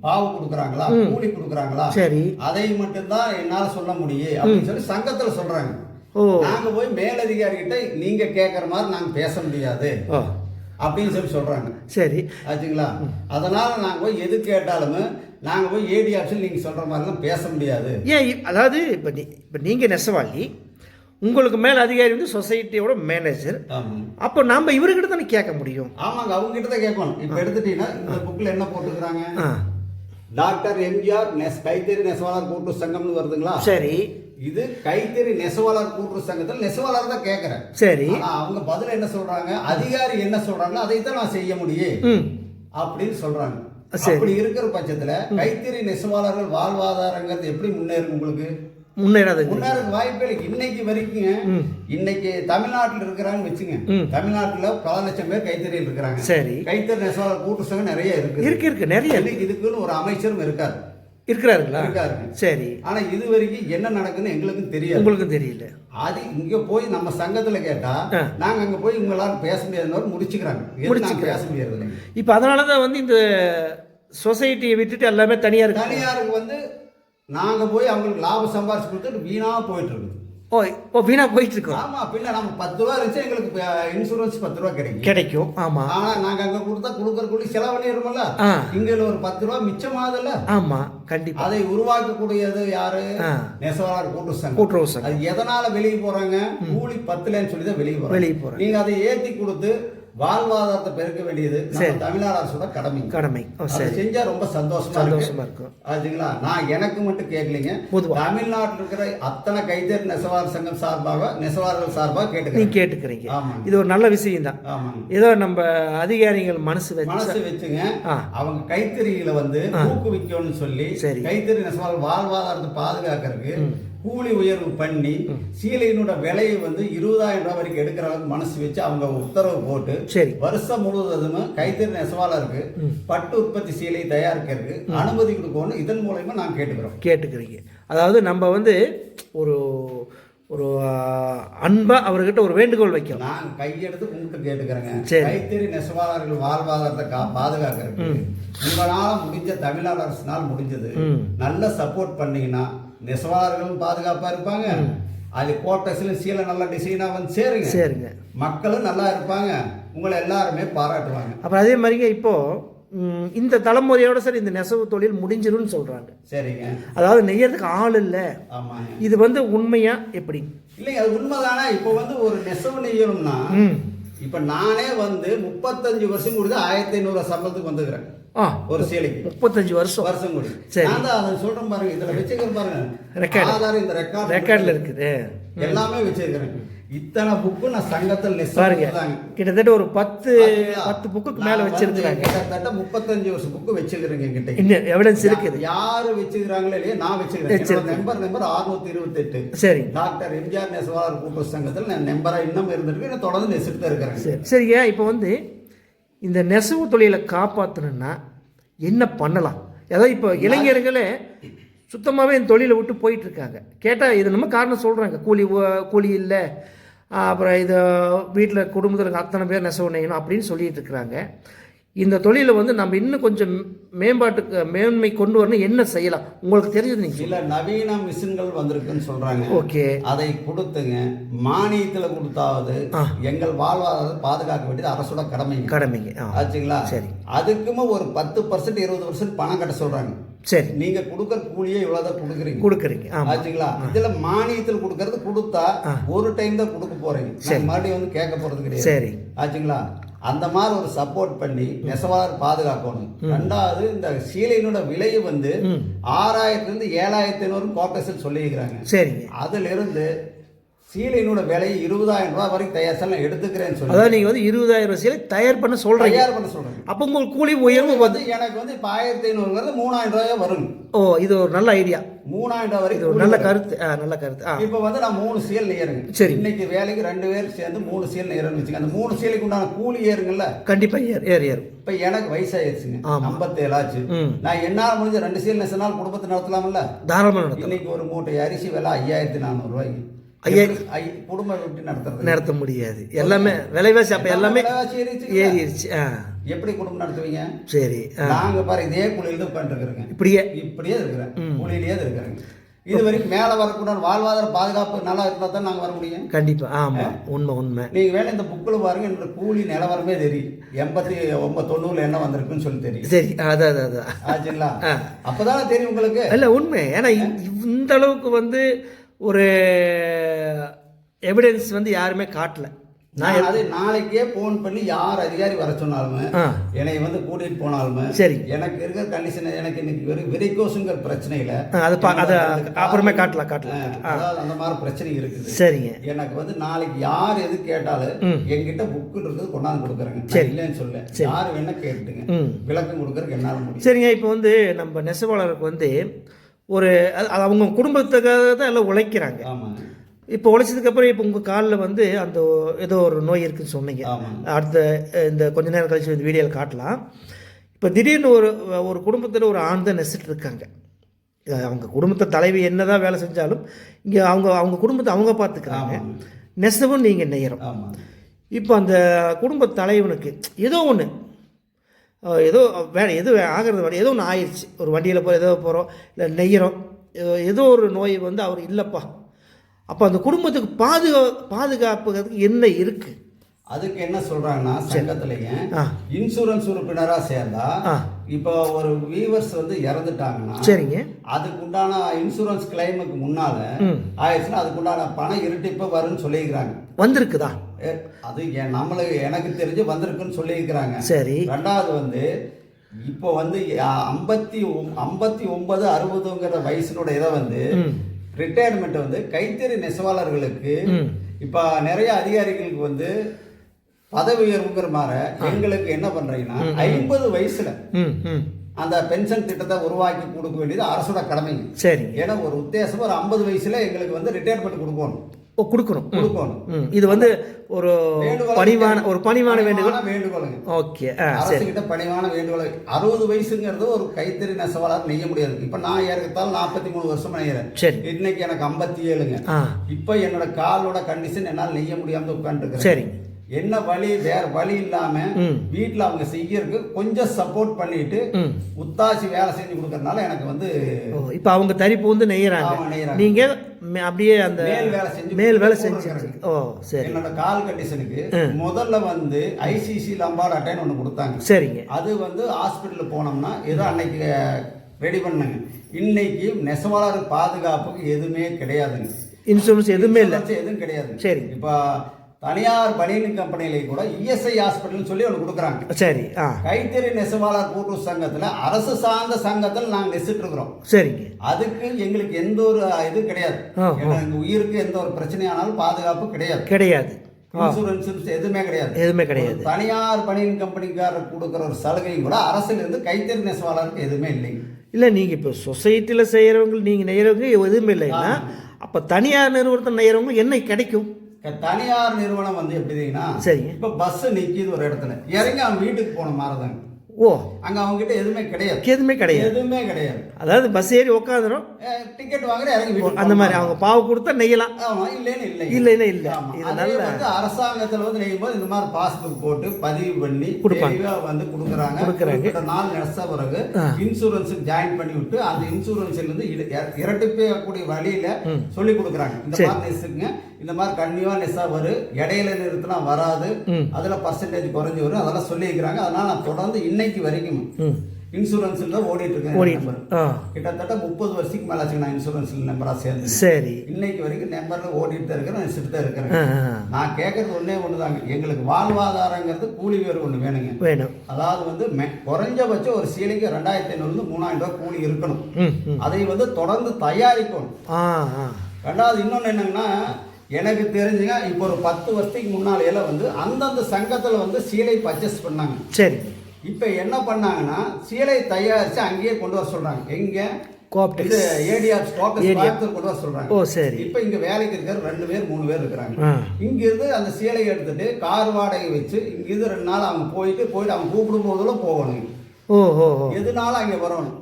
பாவு கொடுக்குறாங்களா? கூலி கொடுக்குறாங்களா? சரி. அதை மட்டும்தான் என்னால சொல்ல முடியும் அப்படின்னு சொல்லி சங்கத்துல சொல்றாங்க. ஓ. நாங்க போய் மேலதிகாரி கிட்ட நீங்க கேட்கற மாதிரி நாங்க பேச முடியாது அப்படின்னு சொல்லி சொல்றாங்க. சரி. ஆச்சுங்களா? அதனால நாங்க போய் எது கேட்டாலுமே நாங்க போய் ஏடி ஆப்ஷன் நீங்க சொல்ற மாதிரிலாம் பேச முடியாது. ஏன் அதாவது இப்போ நீ இப்போ நீங்கள் நெசவாளி உங்களுக்கு மேல் அதிகாரி வந்து சொசைட்டியோட மேனேஜர் அப்போ நாம் இவர்கிட்ட தானே கேட்க முடியும்? ஆமாங்க அவங்க கிட்ட தான் கேட்கணும். இப்ப எடுத்துட்டீங்கன்னா இந்த புக்ல என்ன போட்டுக்கிறாங்க டாக்டர் எம்ஜிஆர் நெஸ் கைத்தறி நெசவாளர் கூட்டு சங்கம்னு வருதுங்களா? சரி. இது கைத்தறி நெசவாளர் கூட்டு சங்கத்தில் நெசவாளர் தான் கேட்கிறேன். சரி. அவங்க பதில் என்ன சொல்றாங்க? அதிகாரி என்ன சொல்றாங்களோ அதை தான் நான் செய்ய முடியும். அப்படின்னு சொல்றாங்க. அப்படி இருக்கிற பட்சத்துல கைத்தறி நெசவாளர்கள் வாழ்வாதாரங்கிறது எப்படி முன்னேறும் உங்களுக்கு? முன்னேறாதுங்க முன்னேற வாய்ப்பே இல்லை இன்னைக்கு வரைக்கும் இன்னைக்கு தமிழ்நாட்டில் இருக்கிறாங்கன்னு வச்சுங்க. தமிழ்நாட்டுல பல லட்சம் பேர் கைத்தறியில் இருக்கிறாங்க. சரி. கைத்தறி நெசவாளர் கூட்டு சங்கம் நிறைய இருக்கு இருக்கு இருக்கு. நிறைய. இன்னைக்கு இதுக்குன்னு ஒரு அமைச்சரும் இருக்காரு. இருக்கிறாருங்களா? இருக்காருங்க. சரி. ஆனா இது வரைக்கும் என்ன நடக்குன்னு எங்களுக்கும் தெரியாது. உங்களுக்கும் தெரியல. அது இங்க போய் நம்ம சங்கத்துல கேட்டா ஆ. நாங்க அங்க போய் உங்களால பேச முடியாதுன்னு முடிச்சுக்கிறாங்க. முடிச்சுக்கிறாங்க. பேச முடியாது இப்போ அதனால தான் வந்து இந்த சொசைட்டியை விட்டுட்டு எல்லாமே தனியாக இருக்கு தனியாருக்கு வந்து நாங்க போய் அவங்களுக்கு லாபம் சம்பாரிச்சு கொடுத்துட்டு வீணா போயிட்டு இருக்குது. ஓ ஓ வீணாக போயிட்டு இருக்கோம். ஆமா பின்ன நம்ம பத்து ரூபா இருந்துச்சு எங்களுக்கு இன்சூரன்ஸ் பத்து ரூபா கிடைக்கும். கிடைக்கும் ஆமாம் ஆனா நாங்க அங்க கொடுத்தா கொடுக்கற கூலி செலவழிடுறோம்ல இங்க ஒரு பத்து ரூபா மிச்சமாகுதுல்ல. ஆமாம் கண்டிப்பாக அதை உருவாக்கக்கூடியது யாரு. நெசவாளர் கூட்டு சங்கம் கூட்டுறவு சங்கம். அது எதனால வெளியே போறாங்க? கூலி பத்துலன்னு சொல்லி தான் வெளியே போறாங்க. வெளியே போகிறேன் நீங்க அதை ஏத்தி கொடுத்து வாழ்வாதாரத்தை பெருக்க வேண்டியது. தமிழ்நாடு அரசோட கடமை. கடமை. செஞ்சா ரொம்ப சந்தோஷமா சந்தோஷமா இருக்கு. இருக்கும் ஆச்சுங்களா? நான் எனக்கு மட்டும் கேட்கலைங்க. தமிழ்நாட்டில் இருக்கிற அத்தனை கைத்தறி நெசவாளர் சங்கம் சார்பாக நெசவாளர்கள் சார்பாக கேட்டுக்கிறீங்க. ஆமாங்க. இது ஒரு நல்ல விஷயம் தான் ஏதோ நம்ம அதிகாரிகள் மனசு வச்சு மனசு வச்சுங்க. அவங்க கைத்தறிகளை வந்து ஊக்குவிக்கணும்னு சொல்லி. கைத்தறி நெசவாளர் வாழ்வாதாரத்தை பாதுகாக்கிறதுக்கு கூலி உயர்வு பண்ணி சீலையினோட விலையை வந்து இருபதாயிரம் ரூபாய் வரைக்கும் எடுக்கிற அளவுக்கு மனசு வச்சு அவங்க உத்தரவு போட்டு சரி. வருஷம் முழுவதும் கைத்தறி நெசவாளருக்கு பட்டு உற்பத்தி சீலை தயாரிக்கிறதுக்கு அனுமதி கொடுக்கணும் இதன் மூலயமா நான் கேட்டுக்கிறோம். கேட்டுக்கிறீங்க. அதாவது நம்ம வந்து ஒரு ஒரு அன்பா அவர்கிட்ட ஒரு வேண்டுகோள் வைக்கலாம் நான் கையெடுத்து கும்பிட்டு கேட்டுக்கிறேங்க. கைத்தறி நெசவாளர்கள் வாழ்வாதாரத்தை கா பாதுகாக்கிறதுக்கு உங்களால முடிஞ்ச தமிழ்நாடு அரசினால் முடிஞ்சது. நல்ல சப்போர்ட் பண்ணீங்கன்னா நெசவாளர்களும் பாதுகாப்பா இருப்பாங்க. அது கோட்டஸ்ல சீலை நல்ல டிசைனா வந்து சேருங்க. சரிங்க. மக்களும் நல்லா இருப்பாங்க. உங்களை எல்லாருமே பாராட்டுவாங்க. அப்புறம் அதே மாதிரிங்க இப்போ ம், இந்த தலைமுறையோட சரி இந்த நெசவு தொழில் முடிஞ்சிரும்னு சொல்றாங்க. சரிங்க. அதாவது நெய்யறதுக்கு ஆள் இல்லை. ஆமாங்க. இது வந்து உண்மையா எப்படி? இல்லைங்க அது உண்மைதானே. இப்போ வந்து ஒரு நெசவு நெய்யணும்னா இப்ப நானே வந்து முப்பத்தஞ்சு வருஷம் கொடுத்து ஆயிரத்தி ஐநூறு சம்பளத்துக்கு வந்துக்கிறேன். ஒரு சேலைக்கு. முப்பத்தஞ்சு வருஷம். வருஷம் கூடி. சரி. நான் தான் அதை சொல்றேன் பாருங்க. இதுல வச்சுக்கிறேன் பாருங்க. Record. ஆதாரம் இந்த ரெக்கார்ட் ரெக்கார்டில் இருக்குது. எல்லாமே வச்சிருக்கிறேன். இத்தனை புக்கு நான் சங்கத்தில் பாருங்க. கிட்டத்தட்ட ஒரு பத்து? பத்து புக்குக்கு மேலே வச்சிருக்கிறாங்க. கிட்டத்தட்ட முப்பத்தஞ்சு வருஷம் புக்கு வச்சிருக்கிறேங்க என்கிட்ட. இன்னும் எவிடன்ஸ் இருக்குது. யாரு வச்சிருக்காங்களோ இல்லையா நான் வச்சிருக்கேன் வச்சிருக்கேன். நம்பர் நம்பர் 628 இருபத்தெட்டு சரி. டாக்டர் எம்ஜிஆர் நெசவாளர் கூட்டு சங்கத்தில் நான் நம்பரா இன்னும் இருந்திருக்கு. நான் தொடர்ந்து நெசிட்டு இருக்கிறேன். சரி. சரிங்க. இப்போ வந்து இந்த நெசவு தொழிலை காப்பாற்றணும்னா என்ன பண்ணலாம்? ஏதாவது இப்போ இளைஞர்களே சுத்தமாகவே இந்த தொழிலை விட்டு போயிட்டுருக்காங்க. கேட்டால் இது நம்ம காரணம் சொல்கிறாங்க கூலி கூலி இல்லை. அப்புறம் இது வீட்டில் குடும்பத்தில் அத்தனை பேர் நெசவு நெய்யணும் அப்படின்னு சொல்லிகிட்டு இருக்கிறாங்க இந்த தொழிலை வந்து நம்ம இன்னும் கொஞ்சம் மேம்பாட்டுக்கு மேன்மை கொண்டு வரணும். என்ன செய்யலாம்? உங்களுக்கு தெரிஞ்சது நீங்கள் சில நவீன மிஷின்கள் வந்திருக்குன்னு சொல்றாங்க. ஓகே. அதை கொடுத்துங்க. மானியத்துல கொடுத்தாவது எங்கள் வாழ்வாதாரத்தை பாதுகாக்க வேண்டியது அரசோட கடமைங்க. கடமைங்க ஆச்சுங்களா? சரி. அதுக்குமே ஒரு பத்து பர்சன்ட் இருபது பர்சன்ட் பணம் கட்ட சொல்றாங்க. சரி. நீங்க கொடுக்கற கூலியே இவ்வளவுதான் கொடுக்குறீங்க. கொடுக்குறீங்க. ஆச்சுங்களா? இதுல மானியத்தில் கொடுக்கறது கொடுத்தா ஒரு டைம் தான் கொடுக்க போறீங்க. மறுபடியும் வந்து கேட்க போறது கிடையாது. சரி. ஆச்சுங்களா? அந்த மாதிரி ஒரு சப்போர்ட் பண்ணி நெசவாளர் பாதுகாக்கணும். ரெண்டாவது இந்த சீலையினோட விலையை வந்து ஆறாயிரத்துல இருந்து ஏழாயிரத்தி ஐநூறு கோட்டேஷன் சொல்லியிருக்கிறாங்க. சரிங்க. அதுல இருந்து சீலையினோட விலை இருபதாயிரம் ரூபாய் வரைக்கும் தயார் செய்ய நான் எடுத்துக்கிறேன்னு சொல்லி. அதாவது நீங்கள் வந்து இருபதாயிரம் சேலை தயார் பண்ண சொல்கிறீங்க தயார் பண்ண சொல்றேன். அப்போ உங்களுக்கு கூலி உயர்வு வந்து எனக்கு வந்து இப்போ ஆயிரத்தி ஐநூறுங்கிறது மூணாயிரம் ரூபாயா வரும். ஓ இது ஒரு நல்ல ஐடியா. மூணாயிரம் ரூபாய் வரைக்கும் ஒரு நல்ல கருத்து. ஆ நல்ல கருத்து. ஆ. இப்போ வந்து நான் மூணு சீல் நெய்யறேங்க சரி. இன்னைக்கு வேலைக்கு ரெண்டு பேர் சேர்ந்து மூணு சீல் நெய்யறேன்னு வச்சுங்க அந்த மூணு சீலுக்கு உண்டான கூலி ஏறுங்கல்ல கண்டிப்பாக ஏறு ஏறு ஏறு. இப்போ எனக்கு வயசாயிருச்சுங்க. ஆமா. ஐம்பத்தேழு ஆச்சு ம். நான் என்னால் முடிஞ்ச ரெண்டு சீல் நெசனால் குடும்பத்தை நடத்தலாம்ல. தாராளமாக நடத்தலாம். இன்னைக்கு ஒரு மூட்டை அரிசி விலை ஐயாயிரத்தி நானூறு ரூபாய்க்கு ஐயாயிரம். எப்படி? ஐ- குடும்பம் எப்படி நடத்துறது? நடத்த முடியாது. எல்லாமே விலைவாசி அப்போ எல்லாமே? ஏறிடுச்சு ஆ. எப்படி குடும்பம் நடத்துவீங்க? சரி ஆ. நாங்க பாரு இதே கூலியில தான் உட்காந்துருக்குறேங்க இப்படியே? இப்படியே இருக்கிறேன். கூலியிலேயே இருக்கிறேங்க. இது வரைக்கும் மேலே வரக்கூடாது வாழ்வாதார பாதுகாப்பு நல்லா இருந்தால் தான் நாங்கள் வர முடியும். கண்டிப்பாக ஆமாம் உண்மை உண்மை. நீங்கள் வேணா இந்த புக்கில் பாருங்க என்ற கூலி நிலவரமே தெரியும். எண்பத்தி ஒன்பது தொண்ணூறுல என்ன வந்திருக்குன்னு சொல்லி தெரியும். சரி அதான் அதான் அதான் ஆச்சுங்களா? அப்பதானே தெரியும் உங்களுக்கு? இல்லை உண்மை. ஏன்னா இந்த அளவுக்கு வந்து ஒரு எவிடன்ஸ் வந்து யாருமே காட்டல. நான் அது நாளைக்கே ஃபோன் பண்ணி யார் அதிகாரி வர சொன்னாலுமே என்னை வந்து கூட்டிட்டு போனாலுமே சரி. எனக்கு இருக்கிற கண்டிஷன் எனக்கு இன்னைக்கு வெறும் விரிகோஸுங்கிற பிரச்சனையில அது அதை அப்புறமே காட்டலாம் காட்டலாம் அதாவது அந்த மாதிரி பிரச்சனை இருக்குது. சரிங்க. எனக்கு வந்து நாளைக்கு யார் எது கேட்டாலும். என்கிட்ட புக்கு இருக்குது கொண்டாந்து கொடுக்குறேங்க. நான் இல்லைன்னு சொல்ல யார் வேணா கேட்டுங்க விளக்கம் கொடுக்கறதுக்கு என்னால முடியும். சரிங்க இப்போ வந்து நம்ம நெசவாளருக்கு வந்து ஒரு அது அவங்க குடும்பத்துக்காக தான் எல்லாம் உழைக்கிறாங்க. இப்போ உழைச்சதுக்கப்புறம் இப்போ உங்கள் காலில் வந்து அந்த ஏதோ ஒரு நோய் இருக்குன்னு சொன்னீங்க. அடுத்த இந்த கொஞ்ச நேரம் கழிச்சு இந்த வீடியோவில் காட்டலாம். இப்போ திடீர்னு ஒரு ஒரு குடும்பத்தில் ஒரு ஆண் தான் நெசிட்டு இருக்காங்க. அவங்க குடும்பத்தை தலைவி என்னதான் வேலை செஞ்சாலும் இங்கே அவங்க அவங்க குடும்பத்தை அவங்க பார்த்துக்கிறாங்க நெசவும் நீங்கள் நெய்யறோம். இப்போ அந்த குடும்ப தலைவனுக்கு ஏதோ ஒன்று ஏதோ வேற எது ஆகிறது வேணும். ஏதோ ஒன்று ஆயிடுச்சு ஒரு வண்டியில் போய் ஏதோ போகிறோம் இல்லை நெய்யறோம். ஏதோ- ஒரு நோய் வந்து அவர் இல்லைப்பா. அப்போ அந்த குடும்பத்துக்கு பாதுகா பாதுகாப்புறதுக்கு என்ன இருக்குது அதுக்கு என்ன சொல்றாங்கன்னா சங்கத்திலேயே ஆ. இன்சூரன்ஸ் உறுப்பினரா சேர்ந்தா ஆ. இப்போ ஒரு வீவர்ஸ் வந்து இறந்துட்டாங்கன்னா சரிங்க. அதுக்கு உண்டான இன்சூரன்ஸ் கிளைமுக்கு முன்னால ஆயிடுச்சுன்னா அதுக்கு உண்டான பணம் இருட்டிப்பு வரும்னு சொல்லியிருக்கிறாங்க. வந்திருக்குதா? அது நம்மளுக்கு எனக்கு தெரிஞ்சு வந்திருக்குன்னு சொல்லியிருக்கிறாங்க. சரி. ரெண்டாவது வந்து இப்போ வந்து ஐம்பத்தி ஐம்பத்தி ஒன்பது அறுபதுங்கிற வயசுனுடைய இதை வந்து ரிட்டையர்மெண்ட் வந்து கைத்தறி நெசவாளர்களுக்கு இப்போ நிறைய அதிகாரிகளுக்கு வந்து பதவி உயர்வுங்கிற மாதிரி எங்களுக்கு என்ன பண்றீங்கன்னா ஐம்பது வயசுல அந்த பென்ஷன் திட்டத்தை உருவாக்கி கொடுக்க வேண்டியது அரசோட கடமைங்க. சரிங்க. ஏன்னா ஒரு உத்தேசம் ஒரு ஐம்பது வயசுல எங்களுக்கு வந்து ரிட்டையர்மெண்ட் கொடுக்கணும். ஓ கொடுக்கணும். கொடுக்கணும். இது வந்து ஒரு பணிவான ஒரு பணிவான வேண்டுகோள்? வேண்டுகோளுங்க ஓகே சரி. கிட்ட பணிவான வேண்டுகோள். அறுபது வயசுங்கிறது ஒரு கைத்தறி நெசவாளர் நெய்ய முடியாது. இப்ப நான் ஏற்கத்தால் நாற்பத்தி மூணு வருஷம் நெய்யறேன் சரி. இன்னைக்கு எனக்கு ஐம்பத்தி ஏழுங்க. இப்ப என்னோட காலோட கண்டிஷன் என்னால் நெய்ய முடியாம உட்காந்துருக்கேன் சரிங்க. என்ன வழி வேற வழி இல்லாம வீட்டுல அவங்க செய்யறதுக்கு கொஞ்சம் சப்போர்ட் பண்ணிட்டு ம். உத்தாசி வேலை செஞ்சு கொடுக்கறதுனால எனக்கு வந்து இப்போ அவங்க தறிப்பு வந்து நெய்யறாங்க. மே- அப்படியே அந்த மேல் வேலை செஞ்சு மேல் வேலை செஞ்சு. ஓ சரி. என்னோட கால் கண்டிஷனுக்கு முதல்ல வந்து ஐசிசி லம்பார்டு அட்டைன் ஒன்று கொடுத்தாங்க. சரிங்க. அது வந்து ஹாஸ்பிட்டலில் போனோம்னா ஏதோ அன்னைக்கு ரெடி பண்ணாங்க. இன்னைக்கு நெசவாளர் பாதுகாப்புக்கு எதுவுமே கிடையாதுங்க. இன்சூரன்ஸ் எதுவுமே இல்லை. எதுவும் கிடையாது. சரி. இப்போ தனியார் பனியன் கம்பெனிலே கூட இஎஸ்ஐ ஹாஸ்பிட்டல்னு சொல்லி ஒன்று கொடுக்குறாங்க. சரி ஆ. கைத்தறி நெசவாளர் கூட்டுறவு சங்கத்துல அரசு சார்ந்த சங்கத்தில் நாங்கள் நெசிட்டு இருக்கிறோம் சரிங்க. அதுக்கு எங்களுக்கு எந்த ஒரு இது கிடையாது. ஆ, எங்களுக்கு உயிருக்கு எந்த ஒரு பிரச்சனையானாலும் பாதுகாப்பு கிடையாது. கிடையாது. இன்சூரன்ஸ் எதுவுமே கிடையாது. எதுவுமே கிடையாது. தனியார் பணியின் கம்பெனிக்காரர் கொடுக்குற ஒரு சலுகையும் கூட அரசுல இருந்து கைத்தறி நெசவாளருக்கு எதுவுமே இல்லைங்க இல்லை நீங்கள் இப்போ சொசைட்டியில் செய்கிறவங்க நீங்கள் நெய்கிறவங்க எதுவுமே இல்லைன்னா அப்போ தனியார் நிறுவனத்தை நெய்கிறவங்க என்ன கிடைக்கும். தனியார் நிறுவனம் வந்து சரிங்க. இப்ப பஸ் நிக்குது ஒரு இடத்துல. இறங்கி அவன் வீட்டுக்கு போன மாதிரிதாங்க. ஓ. அங்க அவங்க கிட்ட எதுவுமே கிடையாது. எதுவுமே கிடையாது. எதுவுமே கிடையாது. அதாவது பஸ் ஏறி உட்காந்துரும் டிக்கெட் வாங்குற இறங்கி அந்த மாதிரி அவங்க பாவு கொடுத்தா நெய்யலாம். ஆமா இல்லைன்னு இல்லை. இல்லைன்னா இல்லை. இது நல்ல வந்து அரசாங்கத்துல வந்து நெய்யும் போது இந்த மாதிரி பாஸ்புக் போட்டு பதிவு பண்ணி கொடுப்பாங்க. வந்து கொடுக்குறாங்க. கொடுக்குறாங்க. நாள் நெச பிறகு ஆ. இன்சூரன்ஸுக்கு ஜாயின் பண்ணி விட்டு அந்த இன்சூரன்ஸ்ல இருந்து இர- இர- இரட்டிப்பக்கூடிய வழியில சொல்லி கொடுக்குறாங்க. இந்த மாதிரி நெசுங்க இந்த மாதிரி கன்னிவா நெசா வரும் இடையில நிறுத்தினா வராது. அதுல பர்சன்டேஜ் குறைஞ்சு வரும். அதெல்லாம் சொல்லியிருக்கிறாங்க. அதனால நான் தொடர்ந்து இன்னைக்கு வரைக்கும் ம். இன்சூரன்ஸ்ல ஓடிட்டு இருக்கேன் கிட்டத்தட்ட முப்பது வருஷத்துக்கு மேல ஆச்சு நான் இன்சூரன்ஸ் நம்பரா சேர்ந்து. சரி. இன்னைக்கு வரைக்கும் நம்பர்ல ஓடிட்டு தான் இருக்கிறேன் நெசிட்டு தான் இருக்கிறேன். நான் கேட்கறது ஒண்ணே ஒண்ணுதாங்க. எங்களுக்கு வாழ்வாதாரங்கிறது கூலி வேறு ஒண்ணு வேணுங்க. வேணும். அதாவது வந்து குறைஞ்சபட்சம் ஒரு சீலைக்கு ரெண்டாயிரத்தி ஐநூறுலேருந்து மூணாயிரம் ரூபாய் கூலி இருக்கணும். அதை வந்து தொடர்ந்து தயாரிக்கணும். ரெண்டாவது இன்னொன்று என்னங்கன்னா எனக்கு தெரிஞ்சுங்க இப்போ ஒரு பத்து வருஷத்துக்கு முன்னாலேல வந்து அந்தந்த சங்கத்தில் வந்து சீலை பர்ச்சேஸ் பண்ணாங்க. சரி. இப்போ என்ன பண்ணாங்கன்னா சீலை தயாரித்து அங்கேயே கொண்டு வர சொல்றாங்க. எங்க? Cooptex ADR stock ADR. Coimbatore கொண்டு வர சொல்றாங்க. ஓ சரி. இப்போ இங்க வேலைக்கு இருக்கிற ரெண்டு பேர் மூணு பேர் இருக்கிறாங்க. இங்கிருந்து அந்த சேலையை எடுத்துட்டு கார் வாடகை வச்சு இங்கிருந்து ரெண்டு நாள் அவங்க போயிட்டு போயிட்டு அவங்க கூப்பிடும் போதெல்லாம் போகணும். ஓ ஓ ஓ. எதுனாலும் அங்கே வரணும்.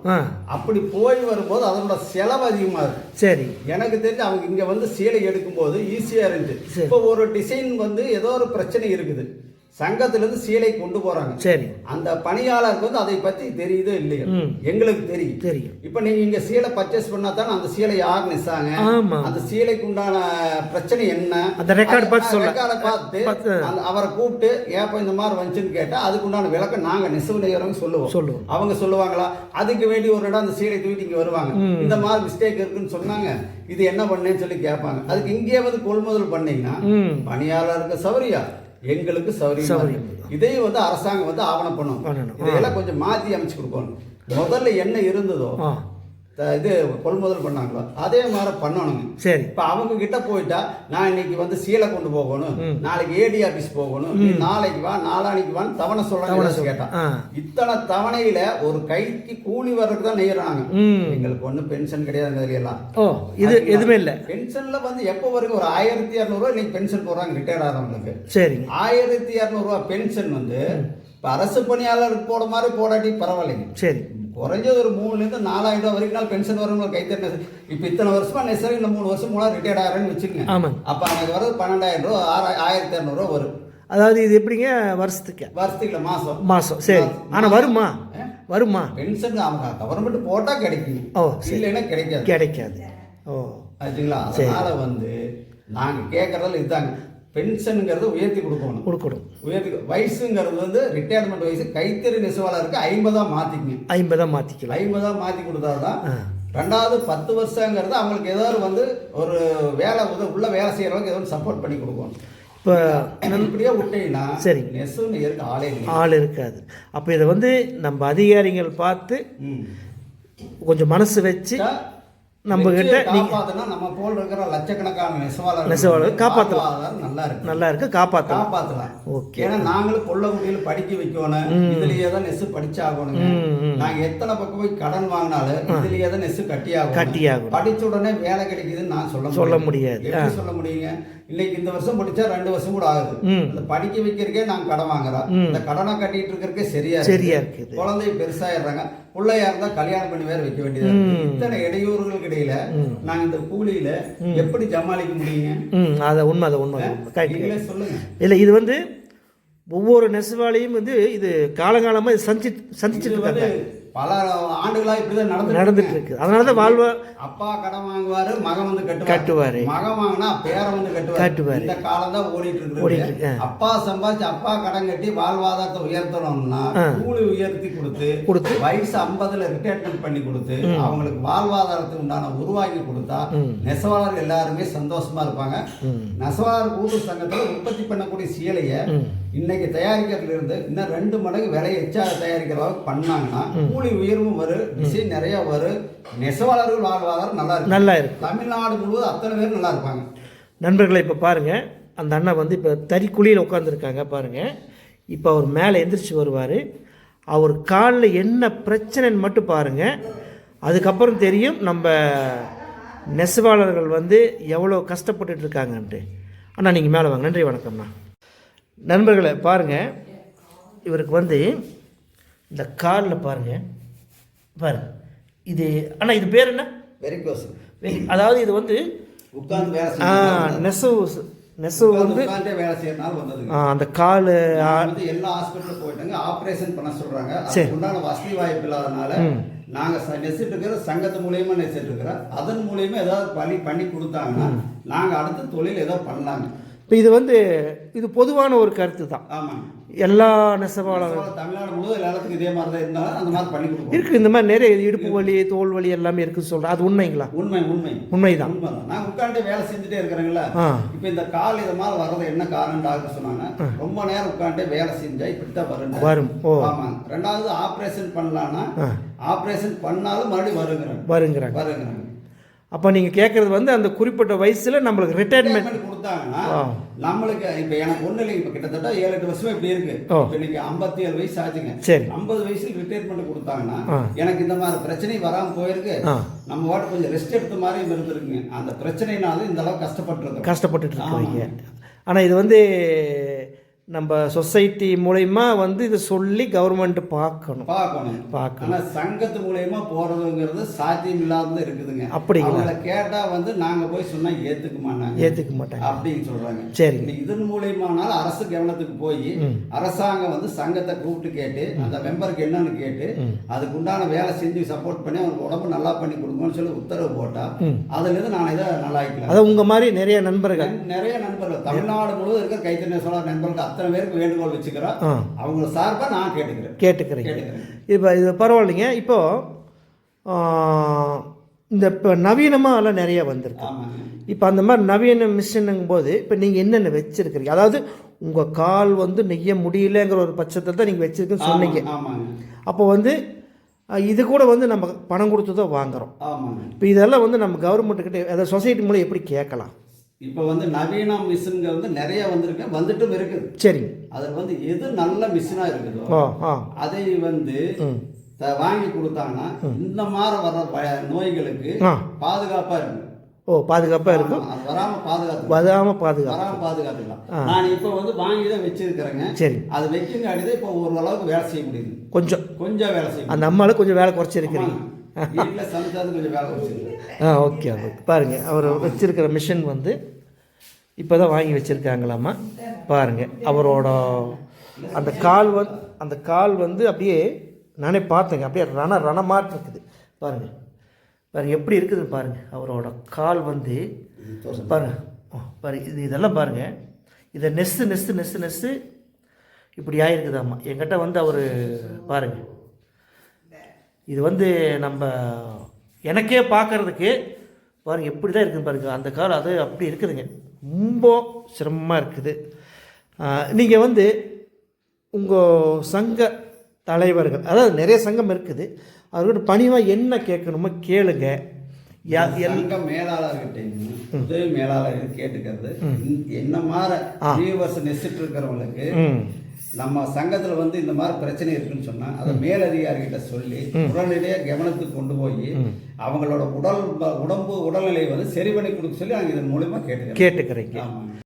அப்படி போய் வரும்போது அதனோட செலவு அதிகமாக இருக்கு. சரி. எனக்கு தெரிஞ்சு அவங்க இங்கே வந்து சேலை எடுக்கும்போது ஈஸியாக இருந்துச்சு. இப்போ ஒரு டிசைன் வந்து ஏதோ ஒரு பிரச்சனை இருக்குது. சங்கத்திலிருந்து சீலை கொண்டு போறாங்க. சரி. அந்த பணியாளருக்கு வந்து அதை பத்தி தெரியுதோ இல்லையோ. எங்களுக்கு தெரியும். தெரியும். இப்ப நீங்க இங்க சீலை பர்ச்சேஸ் பண்ணா தானே அந்த சீலை யார் நெசாங்க? ஆமா. அந்த சீலைக்கு உண்டான பிரச்சனை என்ன? அந்த record பார்த்து சொல்ல. ரெக்கார்டை பார்த்து அவரை கூப்பிட்டு ஏப்ப இந்த மாதிரி வந்துச்சுன்னு கேட்டா அதுக்கு உண்டான விளக்கம் நாங்க நெசவு நெய்யறவங்க சொல்லுவோம். சொல்லுவோம். அவங்க சொல்லுவாங்களா? அதுக்கு வேண்டி ஒரு இடம் அந்த சீலை தூக்கிட்டு இங்க வருவாங்க. இந்த மாதிரி மிஸ்டேக் இருக்குன்னு சொன்னாங்க. இது என்ன பண்ணேன்னு சொல்லி கேட்பாங்க. அதுக்கு இங்கே வந்து கொள்முதல் பண்ணீங்கன்னா ம். பணியாளருக்கு சௌரியா எங்களுக்கு சௌரியம். இதையும் வந்து அரசாங்கம் வந்து ஆவணம் பண்ணணும். இதையெல்லாம் கொஞ்சம் மாத்தி அமைச்சு கொடுக்கணும். முதல்ல என்ன இருந்ததோ இது கொள்முதல் பண்ணாங்களோ அதே மாதிரி பண்ணணுங்க. சரி. இப்ப அவங்க கிட்ட போயிட்டா நான் இன்னைக்கு வந்து சீலை கொண்டு போகணும் நாளைக்கு ஏடி ஆபீஸ் போகணும் நாளைக்கு வா நாளானைக்கு வான்னு தவணை சொல்றாங்க கேட்டான் இத்தனை தவணையில ஒரு கைக்கு கூலி வர்றதுக்கு தான் நெய்யறாங்க. எங்களுக்கு ஒண்ணும் பென்ஷன் இதுல எல்லாம் ஓ இது எதுவுமே இல்லை. பென்ஷன்ல வந்து எப்போ வரைக்கும் ஒரு ஆயிரத்தி இரநூறுவா இன்னைக்கு பென்ஷன் போடுறாங்க ரிட்டையர்ட் ஆகிறவங்களுக்கு சரிங்க. ஆயிரத்தி இரநூறுவா பென்ஷன் வந்து இப்ப அரசு பணியாளருக்கு போட மாதிரி போடாட்டி பரவாயில்லைங்க. சரி. குறைஞ்சது ஒரு மூணுலேருந்து நாலாயிரம் ரூபாய் வரைக்கும் பென்ஷன் வரும் கைத்தறி நெசவு இப்போ இத்தனை வருஷமா நெசவு இந்த மூணு வருஷம் மூணா ரிட்டையர்ட் ஆகிறேன்னு வச்சுக்கோங்க. ஆமாங்க அப்போ எனக்கு வரது பன்னெண்டாயிரம் ரூபா ஆறாய் ஆயிரத்தி இரநூறுவா வரும். அதாவது இது எப்படிங்க? வருஷத்துக்கு. வருஷத்துக்கு இல்லை மாதம் மாதம் சரி ஆனால் வருமா? வருமா? பென்ஷன் அவங்க கவர்மெண்ட் போட்டால் கிடைக்கும். ஓ இல்லைன்னா கிடைக்காது. கிடைக்காது. ஓ. ஆச்சுங்களா? அதனால வந்து நாங்கள் கேட்கறதுல இதுதாங்க. பென்ஷனுங்கிறத உயர்த்தி கொடுக்கணும். கொடுக்கணும். உயர்த்தி வயசுங்கிறது வந்து ரிட்டையர்மெண்ட் வயசு. கைத்தறி நெசவாளருக்கு ஐம்பதா மாற்றிக்கங்க ஐம்பதாக மாற்றிக்கலாம் ஐம்பதா மாற்றி கொடுத்தாதான் ஆ. ரெண்டாவது பத்து வருஷங்கிறது அவங்களுக்கு ஏதாவது வந்து ஒரு வேலை உத உள்ள வேலை செய்யறவங்க ஏதாவது சப்போர்ட் பண்ணி கொடுக்கணும். இப்போ இப்படியே விட்டீங்கன்னா சரி. நெசவு ஆளே ஆள் இருக்காது. அப்போ இதை வந்து நம்ம அதிகாரிகள் பார்த்து. கொஞ்சம் மனசு வச்சு நம்ம கிட்ட காப்பாத்துனா நம்ம போல் இருக்கிற லட்சக்கணக்கான நெசவாளர் நெசவாளர் காப்பாத்தலாம். நல்லா இருக்கு. நல்லா இருக்கு காப்பாற்றலாம் காப்பாத்தலாம். ஓகே. ஏன்னா நாங்களும் கொல்லங்குடியில படிக்க வைக்கணும். இதுலயே தான் நெசு படிச்சாகணுங்க. நாங்க எத்தனை பக்கம் போய் கடன் வாங்கினாலும் இதுலயே தான் நெசு கட்டி ஆகணும் கட்டியாகணும். படிச்ச உடனே வேலை கிடைக்குதுன்னு நான் சொல்ல சொல்ல முடியாது. சொல்ல முடியுங்க? இன்னைக்கு இந்த வருஷம் படிச்சா ரெண்டு வருஷம் கூட ஆகுது. அந்த படிக்க வைக்கிறதுக்கே நாங்க கடன் வாங்குறோம் இந்த கடனை கட்டிட்டு இருக்கிறதுக்கே சரியா இருக்கு. சரியா இருக்குது. குழந்தை பெருசாயிடுறாங்க. பிள்ளையா இருந்தா கல்யாணம் பண்ணி வேற வைக்க வேண்டியது இருக்கு. இத்தனை இடையூறுகளுக்கு இடையில நாங்க இந்த கூலியில எப்படி சமாளிக்க முடியுங்க? அதை உண்மை அதை உண்மை சொல்லுங்க. இல்லை இது வந்து ஒவ்வொரு நெசவாளியும் வந்து இது காலங்காலமாக சந்தி சந்திச்சுட்டு இருக்காங்க. பல ஆண்டுகளா இப்படிதான் நடந்து நடந்துட்டு இருக்கு. அதனால தான் வாழ்வா அப்பா கடன் வாங்குவாரு மகன் வந்து கட்டுவாரு. கட்டுவாரு. மகன் வாங்கினா பேர வந்து கட்டுவாரு. கட்டுவாரு. இந்த காலம் தான் ஓடிட்டு ஓடிட்டு இருக்கு. அப்பா சம்பாதிச்சு அப்பா கடன் கட்டி வாழ்வாதாரத்தை உயர்த்தணும்னா. கூலி உயர்த்தி கொடுத்து கொடுத்து. வயசு ஐம்பதுல ரிட்டையர்மெண்ட் பண்ணி கொடுத்து அவங்களுக்கு வாழ்வாதாரத்துக்கு உண்டான உருவாக்கி கொடுத்தா நெசவாளர் எல்லாருமே சந்தோஷமா இருப்பாங்க. நெசவாளர் கூட்டு சங்கத்துல உற்பத்தி பண்ணக்கூடிய சீலைய இன்னைக்கு தயாரிக்கிறதுல இருந்து இன்னும் ரெண்டு மடங்கு விலை எச்சா தயாரிக்கிற அளவுக்கு பண்ணாங்கன்னா கூலி உயர்வும் வரும் டிசைன் நிறைய வரும் நெசவாளர்கள் வாழ்வாதாரம் நல்லா இருக்கும். நல்லா இருக்கு தமிழ்நாடு முழுவதும் அத்தனை பேர் நல்லா இருப்பாங்க. நண்பர்களை இப்போ பாருங்கள் அந்த அண்ணன் வந்து இப்போ தறிக்குழியில் உட்காந்துருக்காங்க பாருங்கள் இப்போ அவர் மேலே எந்திரிச்சு வருவார். அவர் காலில் என்ன பிரச்சனைன்னு மட்டும் பாருங்கள் அதுக்கப்புறம் தெரியும் நம்ம நெசவாளர்கள் வந்து எவ்வளோ கஷ்டப்பட்டுட்டு இருக்காங்கன்ட்டு. அண்ணா நீங்கள் மேலே வாங்க. நன்றி வணக்கம்ண்ணா. நண்பர்களை பாருங்கள் இவருக்கு வந்து இந்த காலில் பாருங்கள் பாருங்க. இது அண்ணா இது பேர் என்ன? வெரி கோஸ் வெரி- அதாவது இது வந்து ஆ, நெசவு நெசவு வந்து வேலை செய்யறதுனால வந்தது அந்த கால் வந்து எல்லா ஹாஸ்பிட்டலும் போயிட்டாங்க. ஆபரேஷன் பண்ண சொல்றாங்க. சரி. அதுக்கு உண்டான வசதி வாய்ப்பு இல்லாதனால நாங்க ச- நெசிட்டு இருக்கிற சங்கத்து மூலியமா நெசிட்டு இருக்கிறோம் அதன் மூலியமா ஏதாவது பண்ணி பண்ணி கொடுத்தாங்கன்னா நாங்க அடுத்த தொழில் ஏதோ பண்ணலாங்க. இப்போ இது வந்து இது பொதுவான ஒரு கருத்து தான் எல்லா நெசவாளர்கள் தமிழ்நாடு இதே மாதிரி தான் இருந்தாலும் அந்த மாதிரி பண்ணி இருக்குது இந்த மாதிரி நிறைய இடுப்பு வலி தோல் வலி எல்லாமே இருக்குன்னு சொல்கிறேன் அது உண்மைங்களா? உண்மை உண்மை. உண்மைதான். உண்மைதான். நான் உட்காந்து வேலை செஞ்சுட்டே இருக்கிறேங்களா இப்போ இந்த கால் இது மாதிரி வர்றது என்ன காரணம் டாக்டர் சொன்னாங்க ரொம்ப நேரம் உட்காந்து வேலை செஞ்சா இப்படித்தான் வரும் வரும். ஓ. ஆமாங்க ரெண்டாவது ஆபரேஷன் பண்ணலாம்னா ஆ. ஆபரேஷன் பண்ணாலும் மறுபடியும் வருங்கிறாங்க. வருங்கிறாங்க. வருங்கிறாங்க. அப்போ நீங்கள் கேட்குறது வந்து அந்த குறிப்பிட்ட வயசில் நம்மளுக்கு ரிட்டையர்மெண்ட் கொடுத்தாங்கன்னா. நம்மளுக்கு இப்ப எனக்கு ஒண்ணு இல்லைங்க. இப்ப கிட்டத்தட்ட ஏழு எட்டு வருஷமா இப்படி இருக்கு. இப்ப இன்னைக்கு ஐம்பத்தி ஏழு வயசு ஆச்சுங்க. சரி. ஐம்பது வயசுல ரிட்டையர்மெண்ட் கொடுத்தாங்கன்னா. எனக்கு இந்த மாதிரி பிரச்சனை வராம போயிருக்கு. நம்ம வாட்டு கொஞ்சம் ரெஸ்ட் எடுத்த மாதிரி இருந்திருக்குங்க. அந்த பிரச்சனைனால இந்த அளவுக்கு கஷ்டப்பட்டு இருக்கோம் கஷ்டப்பட்டுட்டு இருக்கிறீங்க. ஆனால் இது வந்து நம்ம சொசைட்டி மூலயமா வந்து இதை சொல்லி கவர்மெண்ட் பார்க்கணும். பார்க்கணும். பார்க்கணும். ஆனா சங்கத்து மூலயமா போறதுங்கிறது சாத்தியம் இல்லாதது இருக்குதுங்க. அப்படிங்களா? அவங்கள கேட்டா வந்து நாங்க போய் சொன்னா ஏத்துக்க மாட்டாங்க. ஏற்றுக்க மாட்டாங்க. அப்படின்னு சொல்றாங்க. சரிங்க. இன்னைக்கு இதன் மூலியமானாலும் அரசு கவனத்துக்கு போய் அரசாங்கம் வந்து சங்கத்தை கூப்பிட்டு கேட்டு அந்த மெம்பருக்கு என்னன்னு கேட்டு அதுக்கு உண்டான வேலை செஞ்சு சப்போர்ட் பண்ணி அவனுக்கு உடம்பு நல்லா பண்ணி கொடுங்கன்னு சொல்லி உத்தரவு போட்டா அதுல இருந்து நான் இதை நல்லா ஆயிக்கலாம் அதான் உங்கள் மாதிரி நிறைய நண்பர்கள். நிறைய நண்பர்கள். தமிழ்நாடு முழுவதும் இருக்கிற கைத்தறி சோழர் நண்பர்களுக்கு அத்தனை பேருக்கு வேண்டுகோள் வச்சுக்கிறோம்? அவங்க சார்பா நான் கேட்டுக்கிறேன். கேட்டுக்கிறேன். இப்போ இது பரவாயில்லைங்க. இப்போ ஆ, இந்த இப்போ நவீனமாக எல்லாம் நிறைய வந்திருக்கு. இப்போ அந்த மாதிரி நவீன மிஷினுங்கும் போது இப்போ நீங்கள் என்னென்ன வச்சுருக்கிறீங்க? அதாவது உங்கள் கால் வந்து நெய்ய முடியலங்கிற ஒரு பட்சத்தில் தான் நீங்கள் வச்சுருக்குன்னு சொன்னீங்க. அப்போ வந்து இது கூட வந்து நம்ம பணம் கொடுத்து தான் ஆமாங்க. இப்போ இதெல்லாம் வந்து நம்ம கவர்மெண்ட்டுக்கிட்ட அதாவது சொசைட்டி மூலம் எப்படி கேட்கலாம்? இப்போ வந்து நவீன மிஷின்கள் வந்து நிறைய வந்திருக்கு வந்துட்டும் இருக்குது. சரிங்க அதில் வந்து எது நல்ல மிஷினா இருக்குதோ அதை வந்து வாங்கி கொடுத்தாங்கன்னா இந்த மாதிரி வர்ற ப- நோய்களுக்கு ஆ. பாதுகாப்பா இருக்கும். ஓ பாதுகாப்பாக இருக்கும். ஆமா, அது வராம பாதுகாத்து வதாமல் பாதுகாப்பு வராம பாதுகாத்துக்கலாம். நான் இப்போ வந்து வாங்கி தான் வச்சிருக்கிறேங்க. சரி. அது வைக்கங்காடி தான் இப்போ ஓரளவுக்கு வேலை செய்ய முடியுது. கொஞ்சம். கொஞ்சம் வேலை செய்ய அந்த அம்மாவில் கொஞ்சம் வேலை குறைச்சிருக்கிறீங்க. ஆ ஓகே ஓகே. பாருங்கள் அவர் வச்சிருக்கிற மிஷின் வந்து இப்போ தான் வாங்கி வச்சுருக்காங்களாம்மா பாருங்கள் அவரோட அந்த கால் வந்து அந்த கால் வந்து அப்படியே நானே பார்த்தேங்க அப்படியே ரண ரணமாட்டு இருக்குது. பாருங்கள் பாருங்கள் எப்படி இருக்குதுன்னு பாருங்கள் அவரோட கால் வந்து பாருங்கள் பாருங்க இது இதெல்லாம் பாருங்கள் இதை நெஸ்ஸு நெஸ்ஸு நெஸ்ஸு நெஸ்ஸு இப்படி ஆயிருக்குதாம்மா என்கிட்ட வந்து அவர் பாருங்கள் இது வந்து நம்ம எனக்கே பார்க்கறதுக்கு பாருங்க எப்படி தான் இருக்குது பாருங்க. அந்த காலம் அது அப்படி இருக்குதுங்க. ரொம்ப சிரமமாக இருக்குது. நீங்கள் வந்து உங்கள் சங்க தலைவர்கள் அதாவது நிறைய சங்கம் இருக்குது. அவர்கிட்ட பணிவாக என்ன கேட்கணுமோ கேளுங்க. யா எல் சங்க மேலாளர்கிட்ட உதவி மேலாளர் கேட்டுக்கிறது என்ன மாதிரி வியூவர்ஸ் நெசிட்டு இருக்கிறவங்களுக்கு நம்ம சங்கத்துல வந்து இந்த மாதிரி பிரச்சனை இருக்குன்னு சொன்னா அதை மேலதிகாரிகிட்ட சொல்லி உடனடியே கவனத்துக்கு கொண்டு போய் அவங்களோட உடல் உடம்பு உடல்நிலையை வந்து சரி பண்ணி கொடுக்க சொல்லி நாங்கள் இதன் மூலியமா கேட்டுக்கிறோம். கேட்டுக்கிறீங்க. ஆமாங்க.